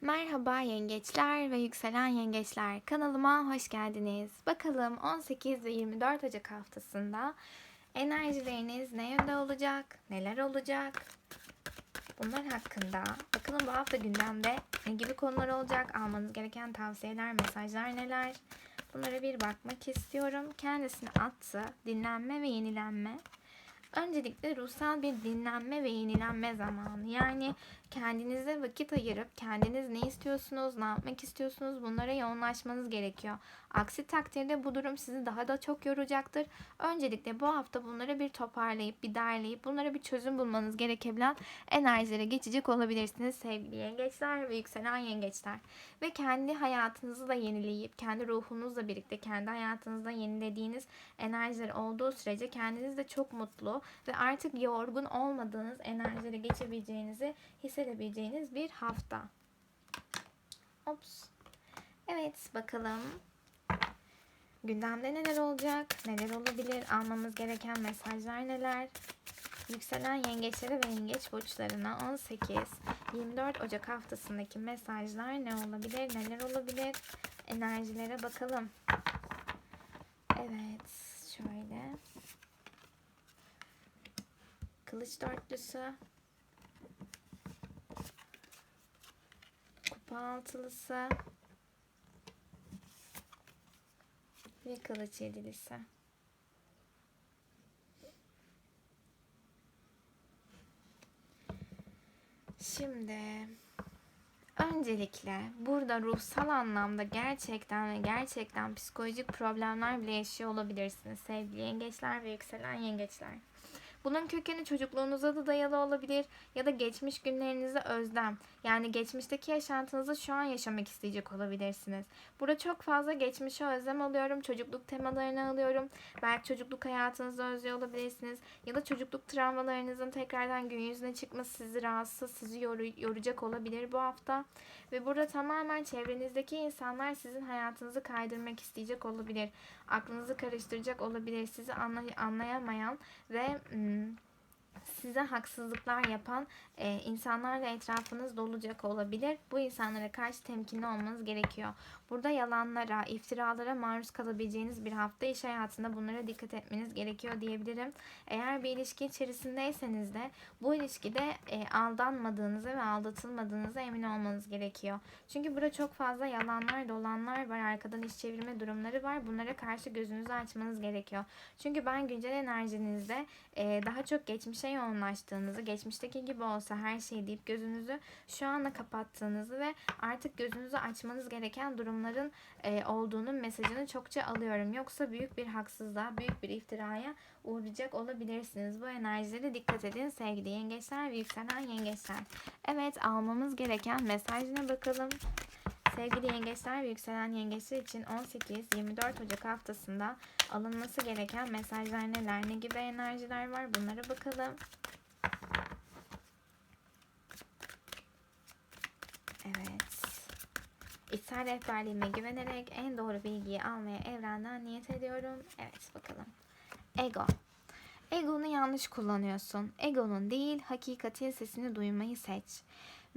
Merhaba yengeçler ve yükselen yengeçler. Kanalıma hoş geldiniz. Bakalım 18 ve 24 Ocak haftasında enerjileriniz ne yönde olacak? Neler olacak? Bunlar hakkında bakalım bu hafta gündemde ne gibi konular olacak? Almanız gereken tavsiyeler, mesajlar neler? Bunlara bir bakmak istiyorum. Kendisine attı. Dinlenme ve yenilenme. Öncelikle ruhsal bir dinlenme ve yenilenme zamanı. Yani kendinize vakit ayırıp kendiniz ne istiyorsunuz, ne yapmak istiyorsunuz bunlara yoğunlaşmanız gerekiyor. Aksi takdirde bu durum sizi daha da çok yoracaktır. Öncelikle bu hafta bunları bir toparlayıp, bir derleyip bunlara bir çözüm bulmanız gerekebilen enerjilere geçecek olabilirsiniz sevgili yengeçler ve yükselen yengeçler. Ve kendi hayatınızı da yenileyip, kendi ruhunuzla birlikte kendi hayatınızda yenilediğiniz enerjiler olduğu sürece kendiniz de çok mutlu ve artık yorgun olmadığınız enerjilere geçebileceğinizi hissedebileceğiniz bir hafta. Ops. Evet bakalım. Gündemde neler olacak? Neler olabilir? Almamız gereken mesajlar neler? Yükselen yengeçlere ve yengeç burçlarına 18-24 Ocak haftasındaki mesajlar ne olabilir? Neler olabilir? Enerjilere bakalım. Evet, şöyle. Kılıç dörtlüsü. Kupa altılısı. Ve kılıç yedilisi. Şimdi öncelikle burada ruhsal anlamda gerçekten ve gerçekten psikolojik problemler bile yaşıyor olabilirsiniz sevgili yengeçler ve yükselen yengeçler. Bunun kökeni çocukluğunuza da dayalı olabilir ya da geçmiş günlerinize özlem. Yani geçmişteki yaşantınızı şu an yaşamak isteyecek olabilirsiniz. Burada çok fazla geçmişe özlem alıyorum. Çocukluk temalarını alıyorum. Belki çocukluk hayatınızı özlüyor olabilirsiniz. Ya da çocukluk travmalarınızın tekrardan gün yüzüne çıkması sizi rahatsız, sizi yoru- yoracak olabilir bu hafta. Ve burada tamamen çevrenizdeki insanlar sizin hayatınızı kaydırmak isteyecek olabilir. Aklınızı karıştıracak olabilir. Sizi anlay- anlayamayan ve ım, size haksızlıklar yapan e, insanlarla etrafınız dolacak olabilir. Bu insanlara karşı temkinli olmanız gerekiyor. Burada yalanlara, iftiralara maruz kalabileceğiniz bir hafta iş hayatında bunlara dikkat etmeniz gerekiyor diyebilirim. Eğer bir ilişki içerisindeyseniz de bu ilişkide e, aldanmadığınızı ve aldatılmadığınıza emin olmanız gerekiyor. Çünkü burada çok fazla yalanlar, dolanlar var, arkadan iş çevirme durumları var. Bunlara karşı gözünüzü açmanız gerekiyor. Çünkü ben güncel enerjinizde e, daha çok geçmişe yoğunlaştığınızı, geçmişteki gibi olsa her şey deyip gözünüzü şu anda kapattığınızı ve artık gözünüzü açmanız gereken durumların e, olduğunun mesajını çokça alıyorum. Yoksa büyük bir haksızlığa, büyük bir iftiraya uğrayacak olabilirsiniz. Bu enerjilere dikkat edin sevgili yengeçler ve yükselen yengeçler. Evet almamız gereken mesajına bakalım. Sevgili yengeçler ve yükselen yengeçler için 18-24 Ocak haftasında alınması gereken mesajlar neler, ne gibi enerjiler var bunlara bakalım. Evet. İçsel rehberliğime güvenerek en doğru bilgiyi almaya evrenden niyet ediyorum. Evet bakalım. Ego. Egonu yanlış kullanıyorsun. Egonun değil, hakikatin sesini duymayı seç.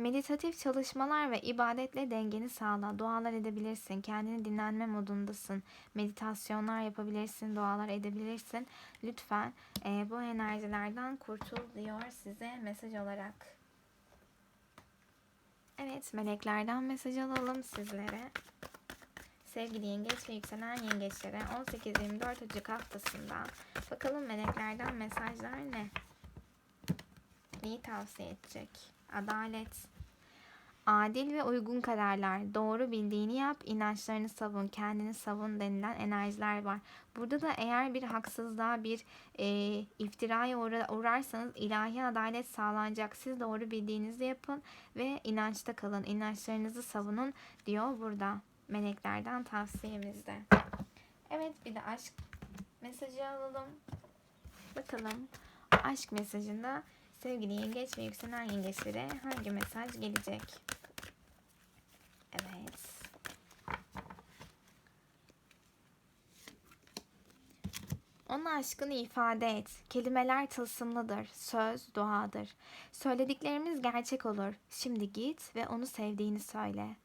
Meditatif çalışmalar ve ibadetle dengeni sağla. Dualar edebilirsin. Kendini dinlenme modundasın. Meditasyonlar yapabilirsin. Dualar edebilirsin. Lütfen e, bu enerjilerden kurtul diyor size mesaj olarak. Evet meleklerden mesaj alalım sizlere. Sevgili yengeç ve yükselen yengeçlere 18-24 Ocak haftasında bakalım meleklerden mesajlar ne? Neyi tavsiye edecek? Adalet. Adil ve uygun kararlar. Doğru bildiğini yap, inançlarını savun, kendini savun denilen enerjiler var. Burada da eğer bir haksızlığa, bir e, iftiraya uğra- uğrarsanız ilahi adalet sağlanacak. Siz doğru bildiğinizi yapın ve inançta kalın. İnançlarınızı savunun diyor burada meleklerden tavsiyemizde. Evet bir de aşk mesajı alalım. Bakalım aşk mesajında sevgili yengeç ve yükselen yengeçlere hangi mesaj gelecek? Evet. Ona aşkını ifade et. Kelimeler tılsımlıdır. Söz duadır. Söylediklerimiz gerçek olur. Şimdi git ve onu sevdiğini söyle.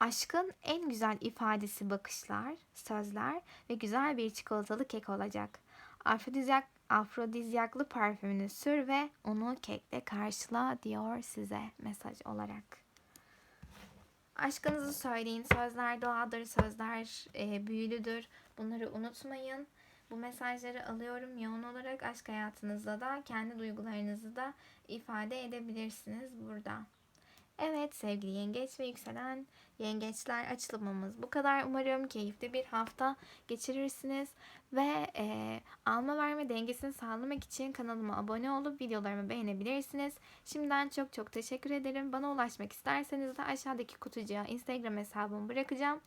Aşkın en güzel ifadesi bakışlar, sözler ve güzel bir çikolatalı kek olacak. Afrodizyak, afrodizyaklı parfümünü sür ve onu kekle karşıla diyor size mesaj olarak. Aşkınızı söyleyin. Sözler doğadır, sözler e, büyülüdür. Bunları unutmayın. Bu mesajları alıyorum yoğun olarak aşk hayatınızda da kendi duygularınızı da ifade edebilirsiniz burada. Evet sevgili yengeç ve yükselen yengeçler açılımımız bu kadar. Umarım keyifli bir hafta geçirirsiniz. Ve e, alma verme dengesini sağlamak için kanalıma abone olup videolarımı beğenebilirsiniz. Şimdiden çok çok teşekkür ederim. Bana ulaşmak isterseniz de aşağıdaki kutucuğa Instagram hesabımı bırakacağım.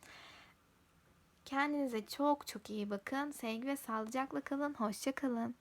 Kendinize çok çok iyi bakın. Sevgi ve sağlıcakla kalın. Hoşça kalın.